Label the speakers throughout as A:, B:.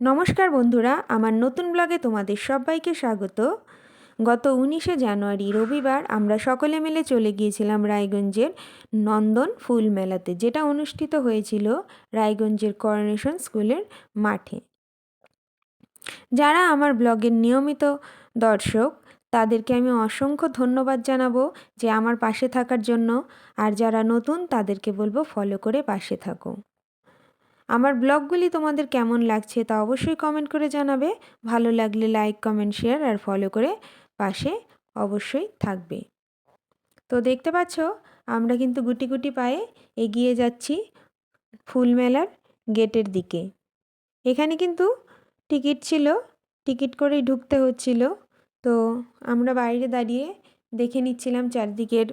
A: নমস্কার বন্ধুরা, আমার নতুন ব্লগে তোমাদের সবাইকে স্বাগত। গত উনিশে জানুয়ারি রবিবার আমরা সকলে মিলে চলে গিয়েছিলাম রায়গঞ্জের নন্দন ফুল মেলাতে, যেটা অনুষ্ঠিত হয়েছিল রায়গঞ্জের করোনেশন স্কুলের মাঠে। যারা আমার ব্লগের নিয়মিত দর্শক, তাদেরকে আমি অসংখ্য ধন্যবাদ জানাব যে আমার পাশে থাকার জন্য, আর যারা নতুন, তাদেরকে বলব ফলো করে পাশে থাকো। আমার ব্লগগুলি তোমাদের কেমন লাগছে তা অবশ্যই কমেন্ট করে জানাবে। ভালো লাগলে লাইক কমেন্ট শেয়ার আর ফলো করে পাশে অবশ্যই থাকবে। তো দেখতে পাচ্ছ, আমরা কিন্তু গুটি গুটি পায়ে এগিয়ে যাচ্ছি ফুল মেলার গেটের দিকে। এখানে কিন্তু টিকিট ছিল, টিকিট করেই ঢুকতে হচ্ছিল। তো আমরা বাইরে দাঁড়িয়ে দেখে নিচ্ছিলাম চারদিকের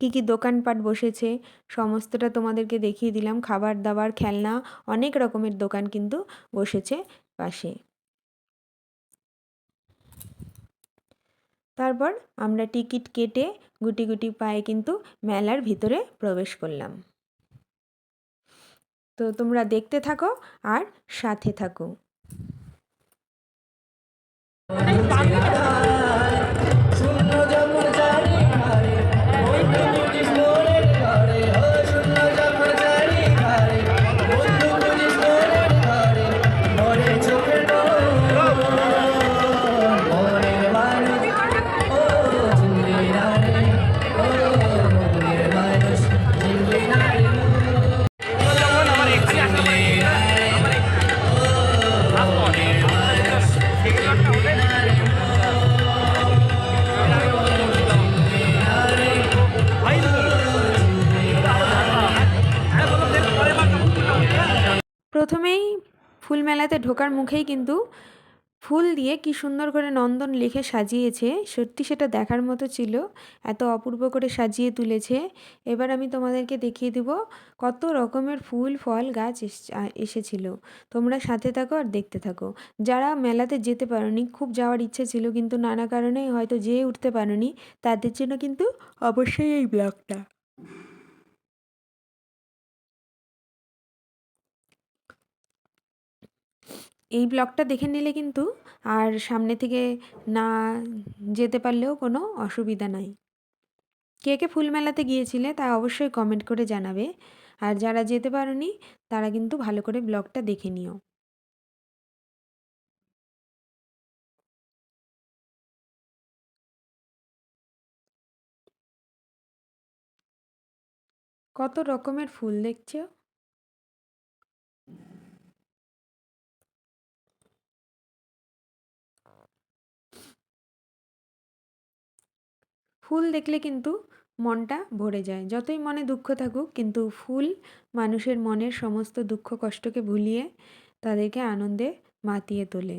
A: কী কী দোকানপাট বসেছে? সমস্তটা তোমাদেরকে দেখিয়ে দিলাম। খাবার দাবার, খেলনা, অনেক রকমের দোকান কিন্তু বসেছে পাশে। তারপর আমরা টিকিট কেটে গুটি গুটি পায়ে কিন্তু মেলার ভিতরে প্রবেশ করলাম। তো তোমরা দেখতে থাকো আর সাথে থাকো। ফুল মেলাতে ঢোকার মুখেই কিন্তু ফুল দিয়ে কি সুন্দর করে নন্দন লিখে সাজিয়েছে। সত্যি সেটা দেখার মতো ছিল। এত অপূর্ব করে সাজিয়ে তুলেছে। এবার আমি তোমাদেরকে দেখিয়ে দিব কত রকমের ফুল, ফল, গাছ এসেছিল। তোমরা সাথে থাকো আর দেখতে থাকো। যারা মেলাতে যেতে পারোনি, খুব যাওয়ার ইচ্ছে ছিল কিন্তু নানা কারণে হয়তো যেয়ে উঠতে পারোনি, তাদের জন্য কিন্তু অবশ্যই এই ব্লগটা। এই ব্লগটা দেখে নিলে কিন্তু আর সামনে থেকে না যেতে পারলেও কোনো অসুবিধা নাই। কে কে ফুল মেলাতে গিয়েছিলে তা অবশ্যই কমেন্ট করে জানাবে। আর যারা যেতে পারোনি, তারা কিন্তু ভালো করে ব্লগটা দেখে নিও। কত রকমের ফুল দেখছ? ফুল দেখলে কিন্তু মনটা ভরে যায়। যতই মনে দুঃখ থাকুক, কিন্তু ফুল মানুষের মনের সমস্ত দুঃখ, কষ্টকে ভুলিয়ে তাদেরকে আনন্দে মাতিয়ে তোলে।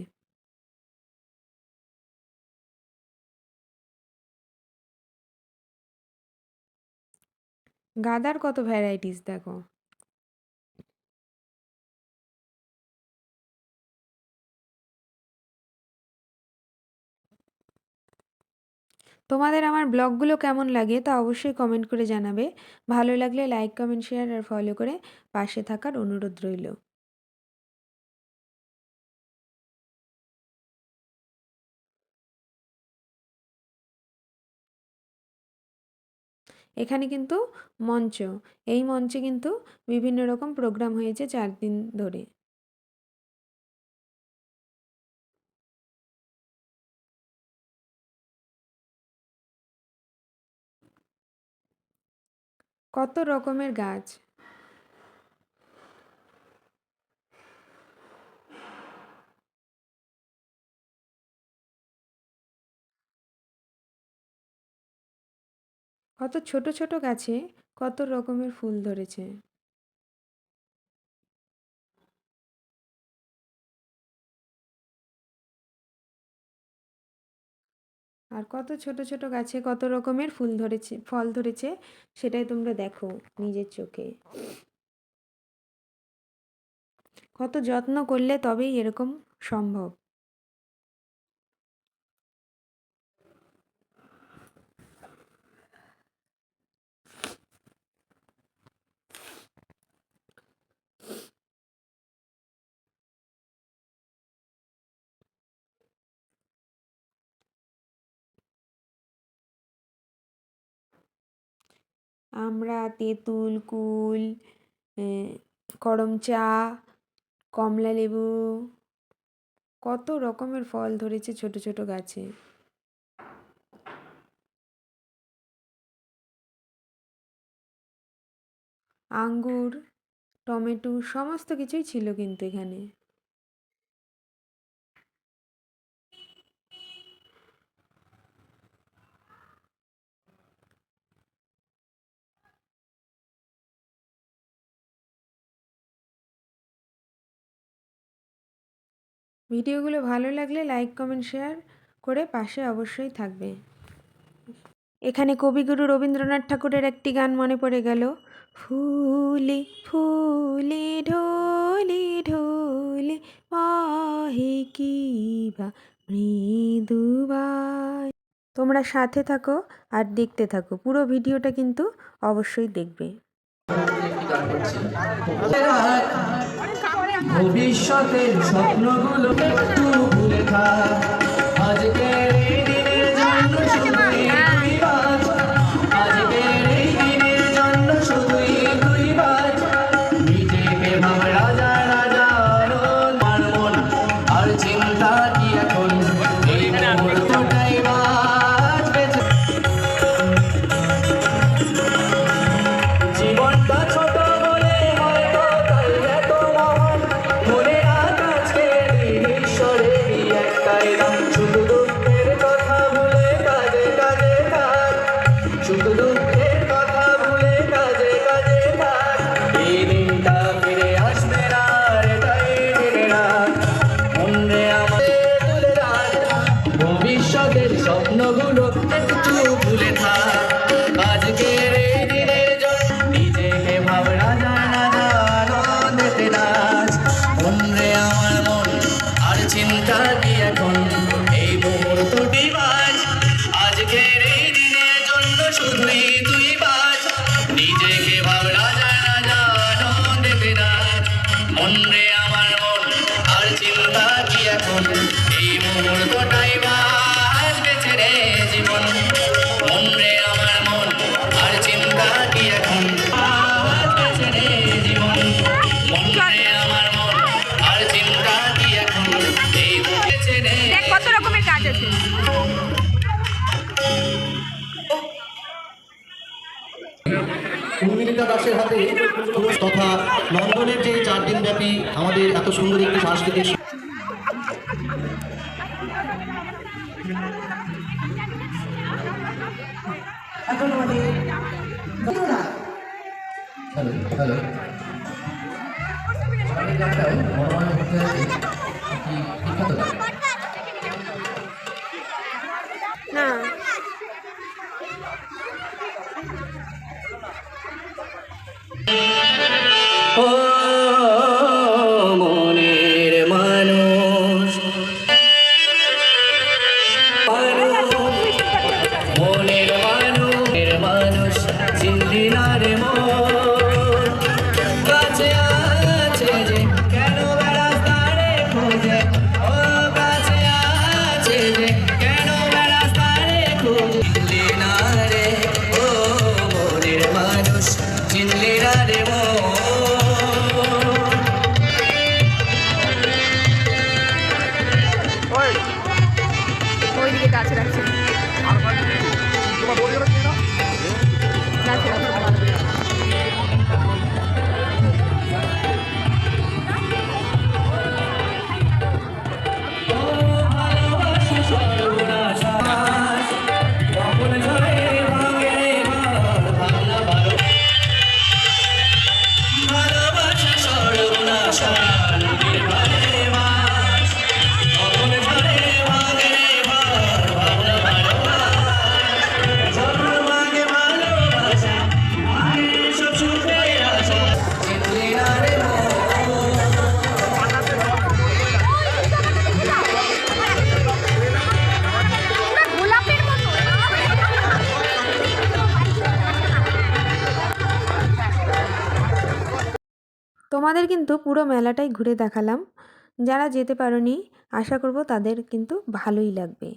A: গাদার কত ভ্যারাইটিস দেখো? তোমাদের আমার ব্লগগুলো কেমন লাগে তা অবশ্যই কমেন্ট করে জানাবে। ভালো লাগলে লাইক কমেন্ট শেয়ার আর ফলো করে পাশে থাকার অনুরোধ রইল। এখানে কিন্তু মঞ্চ। এই মঞ্চে কিন্তু বিভিন্ন রকম প্রোগ্রাম হয়েছে চার দিন ধরে। কত রকমের গাছ? কত ছোট ছোট গাছে কত রকমের ফুল ধরেছে? আর কত ছোট ছোট গাছে কত রকমের ফুল ধরেছে, ফল ধরেছে, সেটাই তোমরা দেখো নিজের চোখে। কত যত্ন করলে তবেই এরকম সম্ভব। আমরা তেঁতুল, কুল করমচা কমলা লেবু, কত রকমের ফল ধরেছে ছোট ছোট গাছে। আঙ্গুর, টমেটো, সমস্ত কিছুই ছিল কিন্তু এখানে। ভিডিওগুলো ভালো লাগলে লাইক, কমেন্ট, শেয়ার করে পাশে অবশ্যই থাকবে। এখানে কবিগুরু রবীন্দ্রনাথ ঠাকুরের একটি গান মনে পড়ে গেল। ফুলি ফুলি, ঢোলি ঢোলি মহি কি বা মৃদুবাই তোমরা সাথে থাকো আর দেখতে থাকো। পুরো ভিডিওটা কিন্তু অবশ্যই দেখবে।
B: ভবিষ্যতের স্বপ্নগুলো একটু ভুলে থাক আজকের
C: উর্মিলিতা দাসের হাতে তথা লন্ডনের যে চার দিন ব্যাপী আমাদের এত সুন্দর একটি সাংস্কৃতিক
D: সকালে অনেক জায়গায় বর্তমানে হতে আছে
A: তো পুরো মেলাটাই ঘুরে দেখালাম। যারা যেতে পারি আশা করব তাদের কিন্তু ভালোই লাগবে।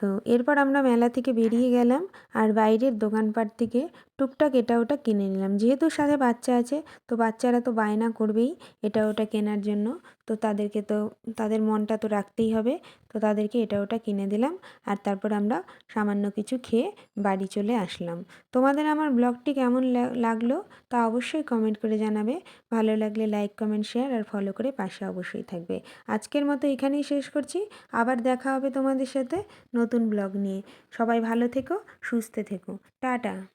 A: তো এরপর আমরা মেলা থেকে বেরিয়ে গেলাম আর বাইরের দোকানপাট থেকে টুকটাক এটা ওটা কিনে নিলাম। যেহেতু সাথে বাচ্চা আছে, তো বাচ্চারা তো বায়না করবেই এটা ওটা কেনার জন্য। তো তাদেরকে তো, তাদের মনটা তো রাখতেই হবে। তো তাদেরকে এটা ওটা কিনে দিলাম আর তারপর আমরা সামান্য কিছু খেয়ে বাড়ি চলে আসলাম। তোমাদের আমার ব্লগটি কেমন লাগল তা অবশ্যই কমেন্ট করে জানাবে। ভালো লাগলে লাইক কমেন্ট শেয়ার আর ফলো করে পাশে অবশ্যই থাকবে। আজকের মতো এখানেই শেষ করছি। আবার দেখা হবে তোমাদের সাথে নতুন ব্লগ নিয়ে। সবাই ভালো থেকো, সুস্থ থেকো। টাটা।